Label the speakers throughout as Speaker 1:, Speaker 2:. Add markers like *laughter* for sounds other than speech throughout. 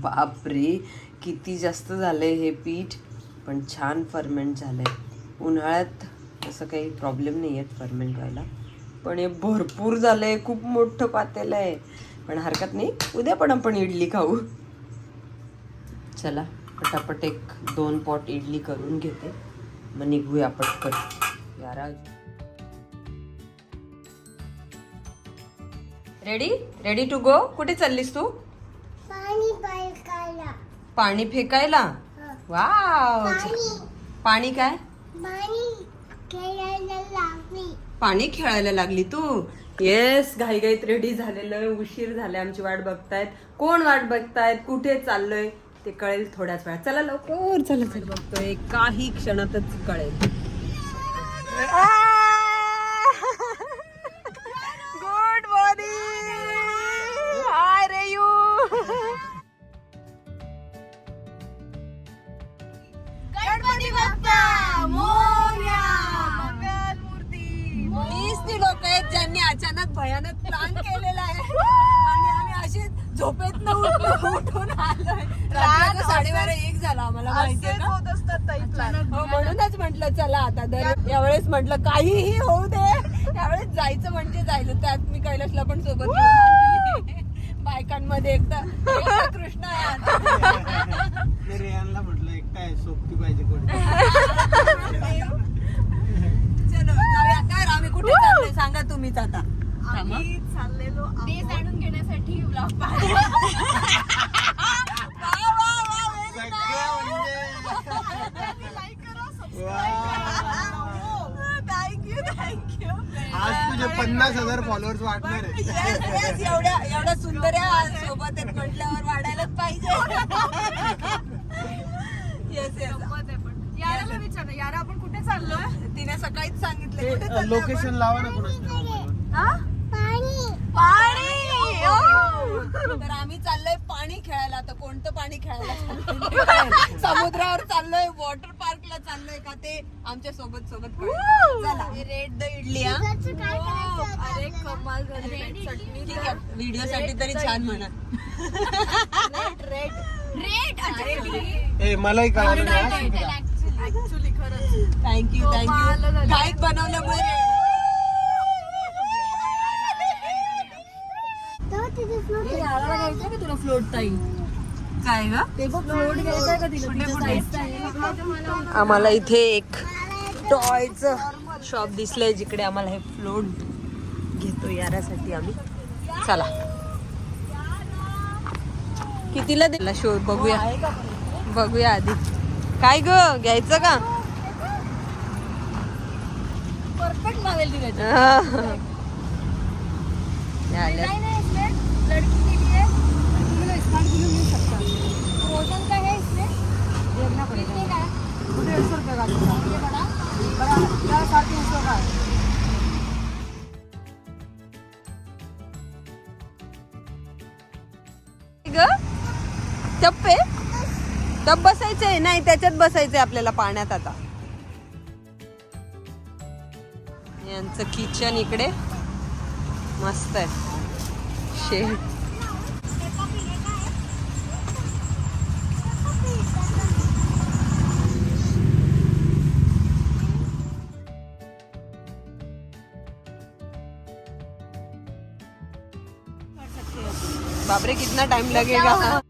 Speaker 1: बापरे किती जास्त झालं आहे हे पीठ. पण छान फर्मेंट आहे उन्हाळ्यात असं काही प्रॉब्लेम नाही आहेत फर्मेंट व्हायला. पण हे भरपूर झालं आहे खूप मोठं पातेलं आहे. पण हरकत नाही उद्या पण आपण इडली खाऊ. चला पटापट एक दोन पॉट इडली करून घेते. मग निघूया पटकन. यारा. रेडी रेडी टू गो कुठे चाललीस तू?
Speaker 2: पाणी
Speaker 1: फेकायला. वाव. पाणी. काय?
Speaker 2: पाणी खेळायला लागली.
Speaker 1: पाणी खेळायला लागली तू. येस घाईघाईत रेडी झालेलं उशीर झाले आमची वाट बघतायत. कोण वाट बघतायत? कुठे चाललोय? ते कळेल थोड्याच वेळात. चला लवकर चला चला. बघतोय काही क्षणातच कळेल. अचानक भयानक प्लॅन *laughs* केलेला आहे. आणि आम्ही असे झोपेत उठून *laughs* उठून आलोय. रात्री साडेबारा एक झाला आम्हाला माहितीये ना? हो, म्हणूनच म्हंटल चला आता दर यावेळेस म्हंटल काहीही होऊ दे. यावेळेस जायचं म्हणजे जायचं. त्यात मी कैलासला पण सोबत घेऊन आलेली. बायकांमध्ये एकदा एकदा कृष्ण आहे आता.
Speaker 3: मी रेहानला म्हटलं एकटा आहे सोबती पाहिजे कोणी. *laughs*
Speaker 1: आम्ही कुठे चाललोय सांगा तुम्हीच आता.
Speaker 2: ते जाणून घेण्यासाठी ब्लॉग
Speaker 3: सगळं *laughs* म्हणजे.
Speaker 1: थँक्यू थँक्यू
Speaker 3: आज तुझे पन्नास हजार फॉलोअर्स वाढणार आहे
Speaker 1: एवढ्या एवढ्या सुंदर या सोबत आहेत म्हटल्यावर वाढायलाच पाहिजे. *laughs* येस येस
Speaker 4: याराला विचार यारा आपण चाललोय?
Speaker 1: तिने सकाळीच सांगितलं
Speaker 3: लोकेशन लावा ना
Speaker 2: पाणी.
Speaker 1: पाणी. ओ! तर आम्ही चाललोय पाणी खेळायला आता कोणतं पाणी खेळायला? *laughs* समुद्रावर चाललोय वॉटर पार्कला चाललोय का ते आमच्यासोबत सोबत. चला रेड द इडली हा
Speaker 4: अरे कमाल
Speaker 1: व्हिडिओ साठी तरी. छान म्हणा. *laughs* *laughs*
Speaker 2: रेड
Speaker 3: ए मलाही कळालं
Speaker 4: ऍक्च्युली खरंच.
Speaker 1: Thank you thank you. गाईड बनवल्यामुळे
Speaker 4: तुला फ्लोट ताई?
Speaker 1: काय ग?
Speaker 4: ते फ्लोट घ्यायचा का तिला.
Speaker 1: आम्हाला इथे एक टॉयच शॉप दिसलंय जिकडे आम्हाला हे फ्लोट घेतो यारासाठी आम्ही. चला. कितीला दिला शो बघूया. बघूया आधी. काय ग? घ्यायचं का?
Speaker 4: परफेक्ट मावेल ती. त्याच्यात.
Speaker 1: झालं.
Speaker 4: नाही नाही इसमें लड़की के लिए तुम्हें स्मार्ट बिल मिल सकता है फ्रोजन का है इसमें देखना पड़ेगा कितने का है डेढ़ सौ रुपये का ये बड़ा
Speaker 1: ग? टप्पे तर बसायचंय नाही त्याच्यात बसायचंय आपल्याला पाण्यात आता. यांचं किचन इकडे. मस्त आहे. शेड बापरे कितना टाइम लगेगा.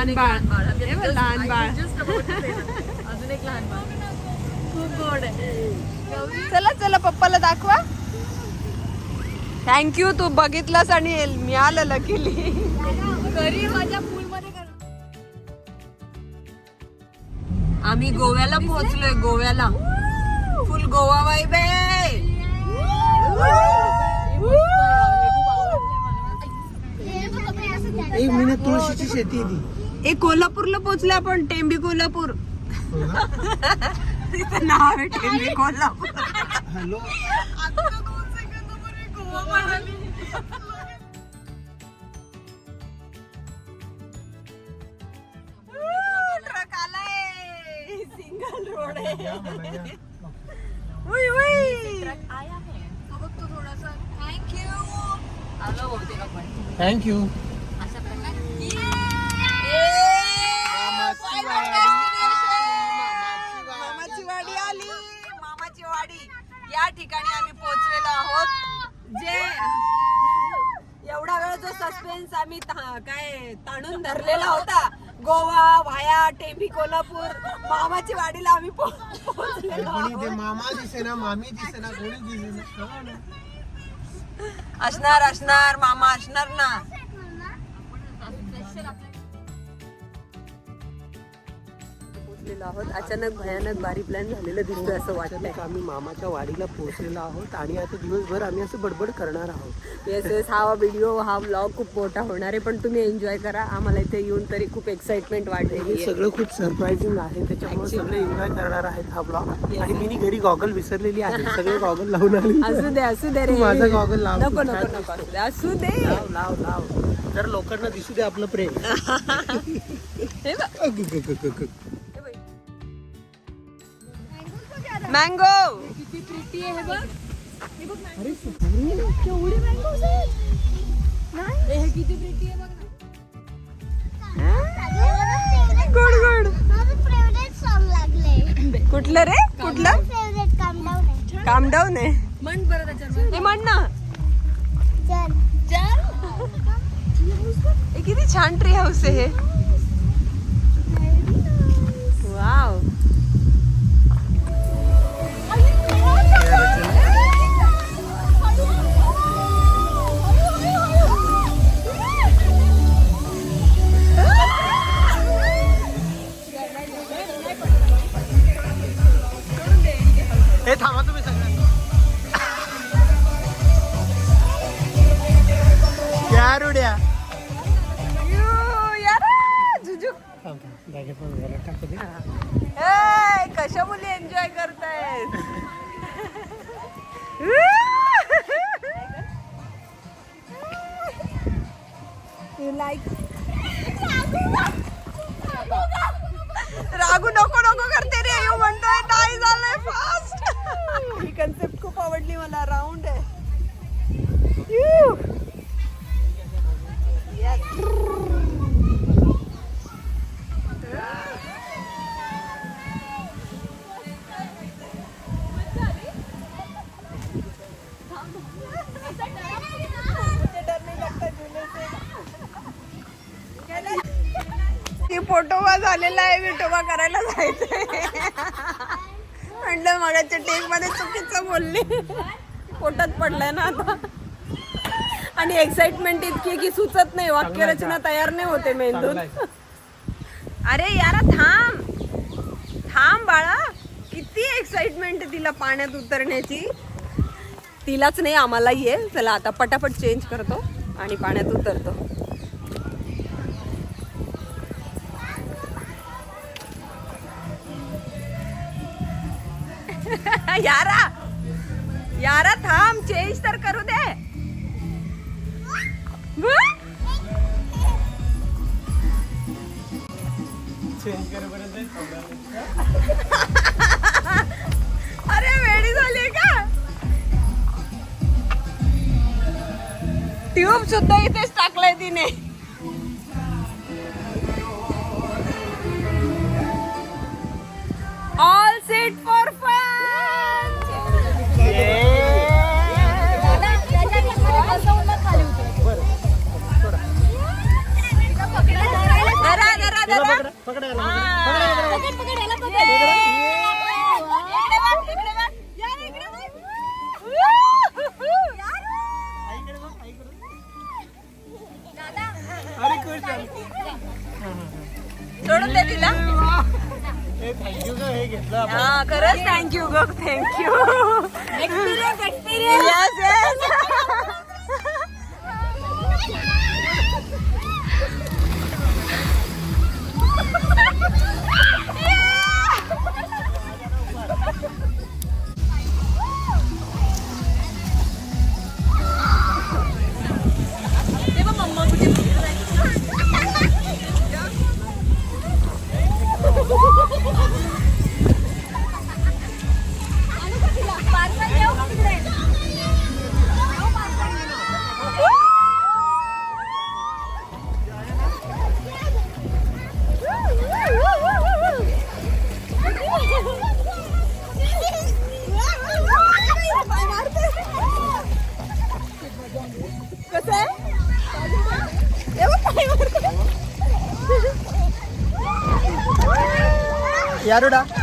Speaker 1: लहान बाळ. लहान बाळ.
Speaker 4: अजून एक लहान बाळ. खूप गोड आहे.
Speaker 1: चला चला पप्पाला दाखवा. थँक्यू तू बघितलास आणि मिळालं लकीली
Speaker 4: घरी माझ्या
Speaker 1: आम्ही गोव्याला पोहोचलोय गोव्याला. फुल गोवा वाईब आहे.
Speaker 3: तुळशीची शेती
Speaker 1: ए कोल्हापूरला पोहोचलो आपण टेंबी कोल्हापूर. तिथं नाव आहे टेंबी कोल्हापूर.
Speaker 3: हॅलो.
Speaker 1: ट्रक आलाय. सिंगल रोड आहे. उई, उई.
Speaker 4: आया है. तो बघ तो थोडासा.
Speaker 1: थँक्यू आलो बहुतेक आपण
Speaker 3: थँक्यू
Speaker 1: अशा प्रकारे मामाची वाडी आली मामाची वाडी या ठिकाणी आम्ही पोहोचलेलो आहोत. जे एवढा वेळ जो सस्पेन्स आम्ही काय ताणून धरलेला होता. गोवा वाया टेंबी कोल्हापूर मामाची वाडीला आम्ही पो- पोहोचलेलो
Speaker 3: कोणी ते
Speaker 1: आहोत.
Speaker 3: मामा दिसे ना मामी दिसे ना कोणी दिसे ना
Speaker 1: असणार असणार मामा असणार ना. पोहोचलेलो आहोत. अचानक भयानक भारी प्लॅन झालेलं दिसतोय असं वाटतंय.
Speaker 3: आम्ही मामाच्या वाडीला पोहोचलेलो आहोत आणि आता दिवसभर आम्ही असं बडबड करणार आहोत.
Speaker 1: येस येस हा व्हिडिओ हा ब्लॉग खूप मोठा होणार आहे पण तुम्ही एन्जॉय करा. आम्हाला इथे येऊन तरी खूप एक्साइटमेंट
Speaker 3: हे
Speaker 1: वाढलेली आहे.
Speaker 3: सगळं खूप सरप्राइझिंग आहे. त्याच्यामुळे सगळे एन्जॉय करणार आहेत हा ब्लॉग आणि मी घरी गॉगल विसरलेली आहे. सगळे गॉगल लावून आली.
Speaker 1: असू दे असू दे रे.
Speaker 3: माझा गॉगल लाव.
Speaker 1: नको नको नको. असू दे असू दे.
Speaker 3: लाव लाव लाव. तर लोकांना दिसू दे आपलं प्रेम. *laughs*
Speaker 1: हे बघ, हे बघ. मँगो
Speaker 4: किती प्रिटी आहे हे बघ किती प्रिटी आहे बघ ना
Speaker 1: गुड. गुड.
Speaker 2: माझं फेवरेट सॉन्ग लागले
Speaker 1: कुठलं रे? कुठलं?
Speaker 2: फेवरेट काम डाऊन आहे.
Speaker 1: काम डाऊन आहे.
Speaker 4: म्हण बरं त्याच्यावर.
Speaker 1: म्हण ना.
Speaker 2: चल
Speaker 1: किती छान ट्री हाऊस आहे हे. लाईक रागू नको नको करते रे. यू म्हणतोय नाही झालंय फास्ट ही कन्सेप्ट टेकमध्ये चुकीचं बोलले. पोटात पडलाय ना आता. आणि एक्साइटमेंट इतकी की सुचत नाही. वाक्यरचना तयार नाही होते मेंदूत.
Speaker 3: आहे.
Speaker 1: अरे यारा थांब. थांब बाळा. किती एक्साइटमेंट तिला पाण्यात उतरण्याची. तिलाच नाही आम्हाला ये चला आता पटापट चेंज करतो आणि पाण्यात उतरतो. *laughs* यारा यारा थांब चेंज तर करू दे. *laughs* अरे वेडी झाली का? ट्यूब सुद्धा इथेच टाकलाय तिने. धरा धरा धरा
Speaker 3: पकडायला.
Speaker 2: पकड पकड याला पकड
Speaker 1: इकडे बघ, इकडे बघ. यार, इकडे बघ. Woo! यार.
Speaker 3: अरे खुश झाली.
Speaker 1: सोडून दे तिला
Speaker 3: थँक्यू ग हे घेतलं आपण.
Speaker 1: हा खरंच थँक्यू ग thank you yes yes
Speaker 3: Ha ha ha! ആരോടാ?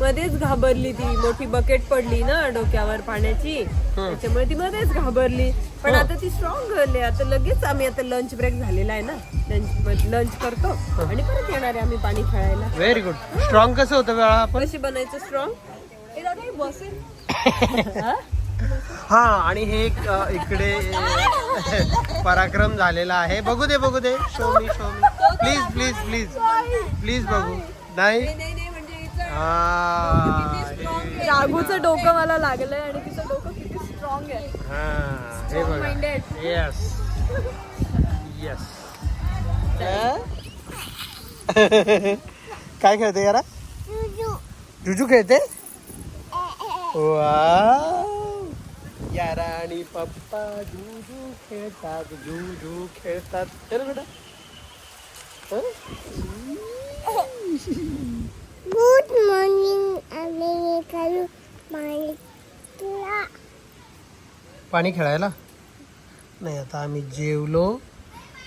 Speaker 1: मध्येच घाबरली ती. मोठी बकेट पडली ना डोक्यावर पाण्याची. त्याच्यामुळे ती मध्येच घाबरली. पण आता ती स्ट्रॉंग झाली. आता लगेच आम्ही आता लंच ब्रेक झालेला आहे ना. लंच लंच करतो. आणि परत येणार आहे आम्ही पाणी खेळायला.
Speaker 3: व्हेरी गुड स्ट्रॉंग कसं होतं
Speaker 1: कशी बनायचं स्ट्रॉंग बसेल. *laughs*
Speaker 3: हा? आणि हे इकडे पराक्रम झालेला आहे. बघू दे बघू दे. Show me show me please please please please बघू. नाही?
Speaker 1: नाही नाही म्हणजे
Speaker 4: राघूचं डोकं मला लागलंय आणि तिचं डोकं किती स्ट्रॉंग आहे.
Speaker 3: हा, हे बघा.
Speaker 4: minded.
Speaker 3: येस येस *laughs* काय खेळते यारा जुजू. खेळते. यारा आणि पप्पा जुजू खेळतात जुजू खेळतात. चल बेटा. हं?
Speaker 2: गुड मॉर्निंग आम्ही करू
Speaker 3: पाणी खेळायला? नाही आता आम्ही जेवलो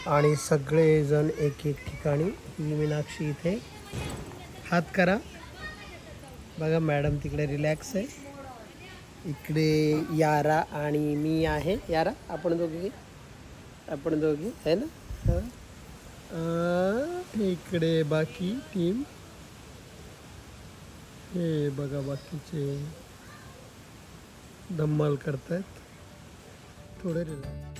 Speaker 3: आणि सगळेजण एक एक ठिकाणी. ही मीनाक्षी इथे. हात करा. बघा मॅडम तिकडे रिलॅक्स आहे. इकडे यारा आणि मी आहे. यारा आपण दोघी? आपण दोघी आहे ना? हां. इकडे बाकी टीम हे बघा बाकीचे. धम्माल करतायत. थोडे रिलॅक्स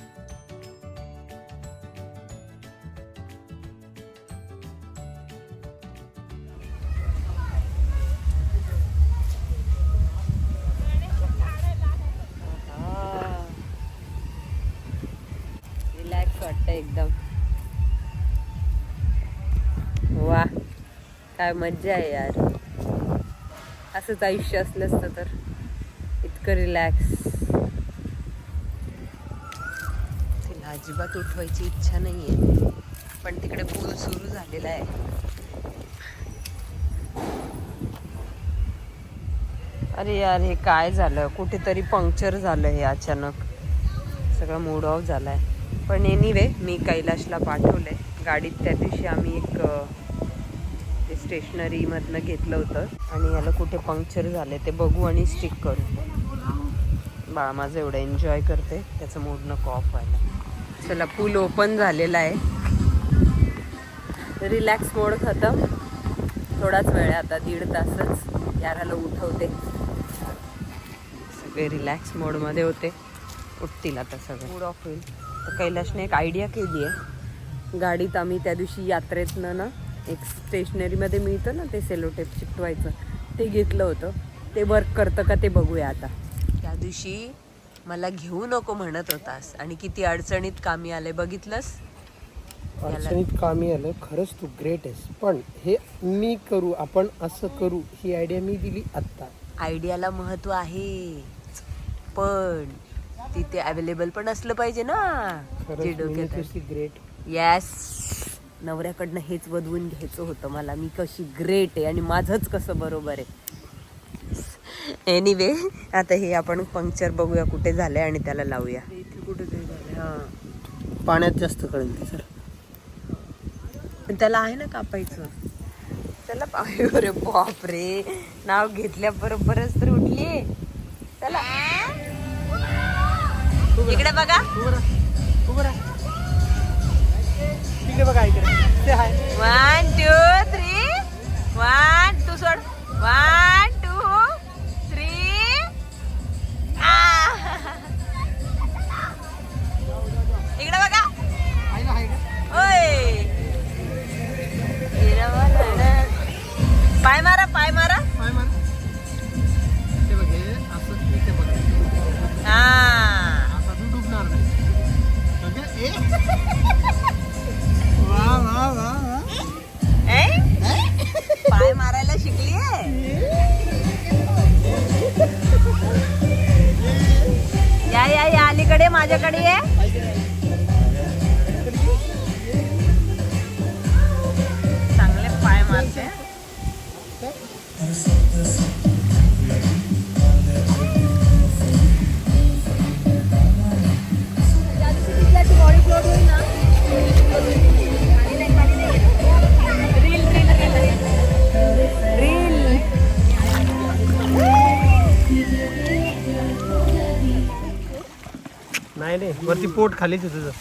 Speaker 1: रिलॅक्स वाटतं एकदम. वा काय मज्जा आहे यार. असंच आयुष्य असलं असतं तर. इतकं रिलॅक्स तिला अजिबात उठवायची इच्छा नाही आहे पण तिकडे पूल सुरू झालेला आहे. अरे यार हे काय झालं? कुठेतरी पंक्चर झालं हे अचानक. सगळं मूड ऑफ झालाय. पण एनिवे मी कैलाशला पाठवलं आहे गाडीत त्या दिवशी आम्ही एक स्टेशनरीमधनं घेतलं होतं. आणि याला कुठे पंक्चर झाले ते बघू आणि स्टिक करू. बाळा माझं एवढं एन्जॉय करते त्याचं मूड नको ऑफ व्हायला. चला पूल ओपन झालेला आहे. रिलॅक्स मोड खतम. थोडाच वेळ आहे आता दीड तासच. याराला उठवते. सगळे रिलॅक्स मोडमध्ये होते. उठतील आता सगळे. मूड ऑफ होईल. तर कैलाशने एक आयडिया केली आहे. गाडीत आम्ही त्या दिवशी यात्रेतनं ना एक स्टेशनरीमध्ये मिळतं ना ते सेलोटेप चिकटवायचं ते घेतलं होतं. ते वर्क करतं का ते बघूया आता. त्या दिवशी मला घेऊ नको म्हणत होतास. आणि किती अडचणीत कामी आले बघितलंस?
Speaker 3: अडचणीत कामी आलं. खरंच तू ग्रेट आहेस. पण हे मी करू आपण असं करू ही आयडिया मी दिली आत्ता.
Speaker 1: आयडियाला महत्त्व आहे पण तिथे अवेलेबल पण असलं पाहिजे ना.
Speaker 3: ग्रेट
Speaker 1: येस नवऱ्याकडनं हेच वधवून घ्यायचं होतं मला. मी कशी ग्रेट आहे आणि माझंच कसं बरोबर आहे. एनिवे आता हे आपण पंक्चर बघूया कुठे झालंय आणि त्याला लावूया. इथे हां.
Speaker 3: पाण्यात जास्त कळेल ते सर.
Speaker 1: पण त्याला आहे ना कापायचं? त्याला पाय रे बापरे. नाव घेतल्याबरोबरच तर उठली. चला. इकडे बघा.
Speaker 3: इकडे बघा इकडे. ते hi
Speaker 1: one two three one two सोड. वन
Speaker 3: नाही नाही. वरती पोट खालीच आहे तुझं.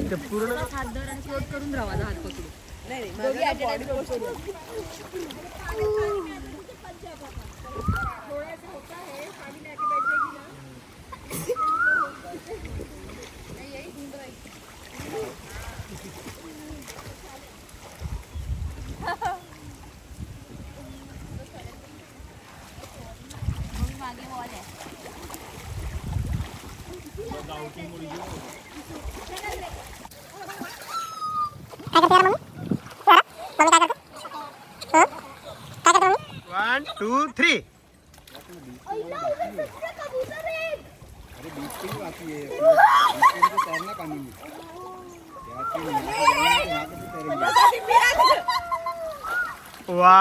Speaker 3: हात पूर्ण वन टू थ्री वा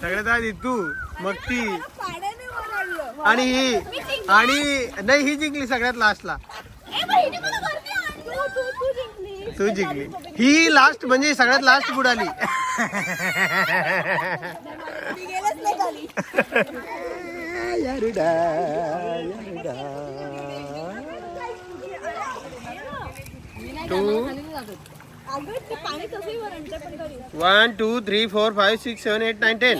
Speaker 3: सगळ्यात आधी तू मग ती. आणि ही आणि नाही ही जिंकली सगळ्यात लास्टला तू जिंकली. ही लास्ट म्हणजे सगळ्यात लास्ट बुडाली. यारुडा, यारुडा. One two three four five six seven eight nine ten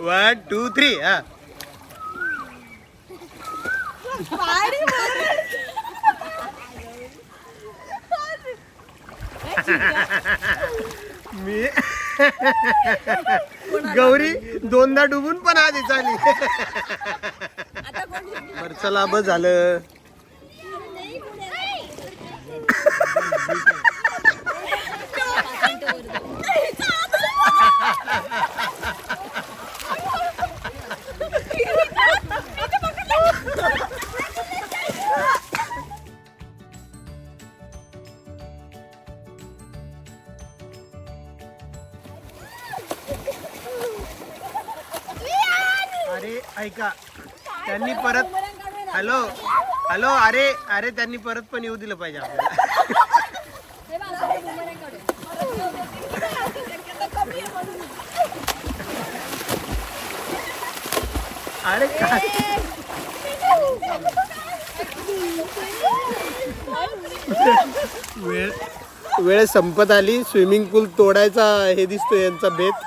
Speaker 3: one two three हा मी गौरी दोनदा डुबून पण आधी चाली बर चला बस झालं. ऐका त्यांनी परत हॅलो? हॅलो? अरे अरे त्यांनी परत पण येऊ दिलं पाहिजे आपल्याला. अरे वेळ वेळ संपत आली. स्विमिंग पूल तोडायचा हे दिसतोय यांचा बेत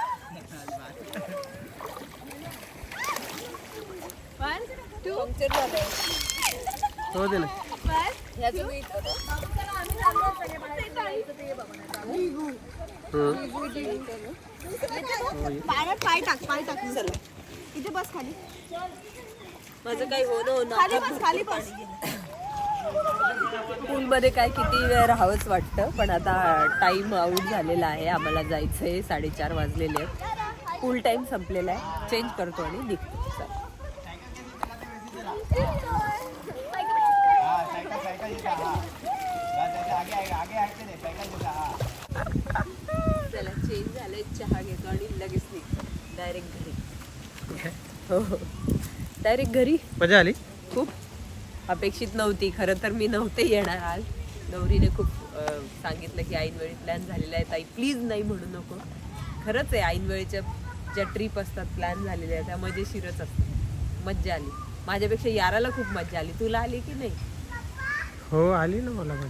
Speaker 3: हो दे ना हं.
Speaker 4: पाण्यात पाय टाक पाय टाक चला इथे बस खाली
Speaker 1: माझं काही हो ना
Speaker 4: खाली बस खाली बस.
Speaker 1: पूलमध्ये काय किती वेळ राहावंच वाटतं पण आता टाइम आउट झालेला आहे. आम्हाला जायचं आहे साडेचार वाजलेले आहेत. पूल टाइम संपलेला आहे. चेंज करतो आणि निघतो. चला. चला चेंज झालंय. चहा घेतो आणि लगेच निघतो डायरेक्ट घरी. हो हो. डायरेक्ट घरी.
Speaker 3: मजा आली?
Speaker 1: खूप. अपेक्षित नव्हती. खरं तर मी नव्हते येणार आज. नवरीने खूप सांगितलं की ऐनवेळी प्लॅन झालेला आहे. ताई प्लीज नाही म्हणू नको. खरंच आहे ऐनवेळीच्या ज्या ट्रिप असतात प्लॅन झालेल्या आहेत त्या मजेशीरच असतात. मज्जा आली. माझ्यापेक्षा याराला खूप मज्जा आली. तुला आली की नाही?
Speaker 3: हो आली ना मला पण.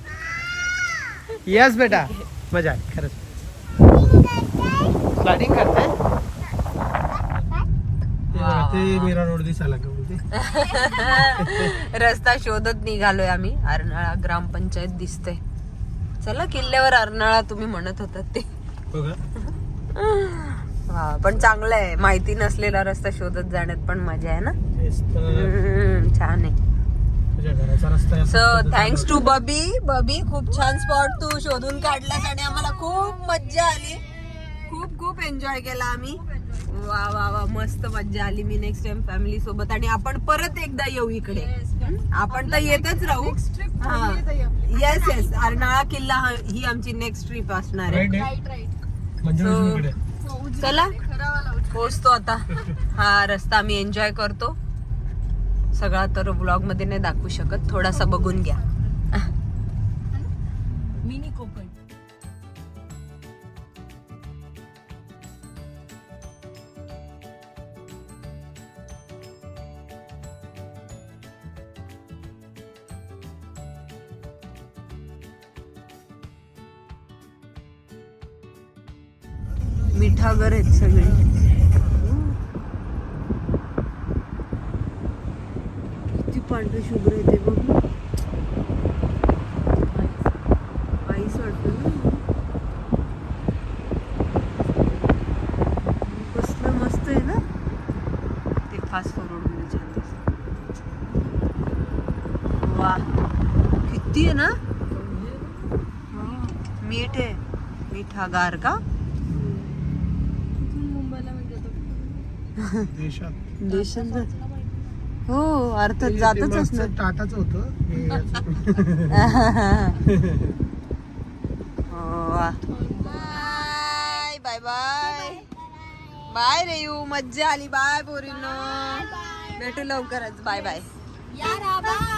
Speaker 3: यस बेटा. मजा आली खरंच. स्लायडिंग करते ते मीरा रोड दिसायला का बोलते. *laughs*
Speaker 1: रस्ता शोधत निघालोय आम्ही. अर्नाळा ग्रामपंचायत दिसते चला किल्ल्यावर अर्नाळा तुम्ही म्हणत होतात ते.
Speaker 3: हो *laughs*
Speaker 1: हा पण चांगलं आहे माहिती नसलेला रस्ता शोधत जाण्यात पण मजा आहे ना? छान आहे
Speaker 3: तुझ्या घराचा रस्ता आहे.
Speaker 1: सो थँक्स टू बबी बबी खूप छान स्पॉट तू शोधून काढलास आणि आम्हाला खूप मज्जा आली. खूप खूप एन्जॉय केला आम्ही. वा वा वा मस्त मज्जा आली मी नेक्स्ट टाइम फॅमिली सोबत. आणि आपण परत एकदा येऊ इकडे? आपण तर येतच राहू. येस येस अर्नाळा किल्ला हा- ही आमची नेक्स्ट ट्रिप असणार आहे?
Speaker 3: म्हणजे उजवीकडे.
Speaker 1: चला. पोहोचतो आता. हा रस्ता आम्ही एन्जॉय करतो. सगळा तर ब्लॉगमध्ये नाही दाखवू शकत. थोडासा बघून घ्या. मिनी कोकण आहेत सगळे किती पांढरे शुभ्र येते बघ ना. आईस वाटतं ना कसलं मस्त आहे ना ते फास्ट फॉरवर्डमध्ये छान दिसतं. वा किती आहे ना? मीठ आहे. मिठागार का?
Speaker 3: देशात.
Speaker 1: देशात हो अर्थात जातच असणार.
Speaker 3: टाटाचं होतं. हे. *laughs*
Speaker 1: Bye bye. बाय बाय रेयू मज्जा आली. बाय पोरीनो. भेटू लवकरच. Bye bye.
Speaker 2: यार आबा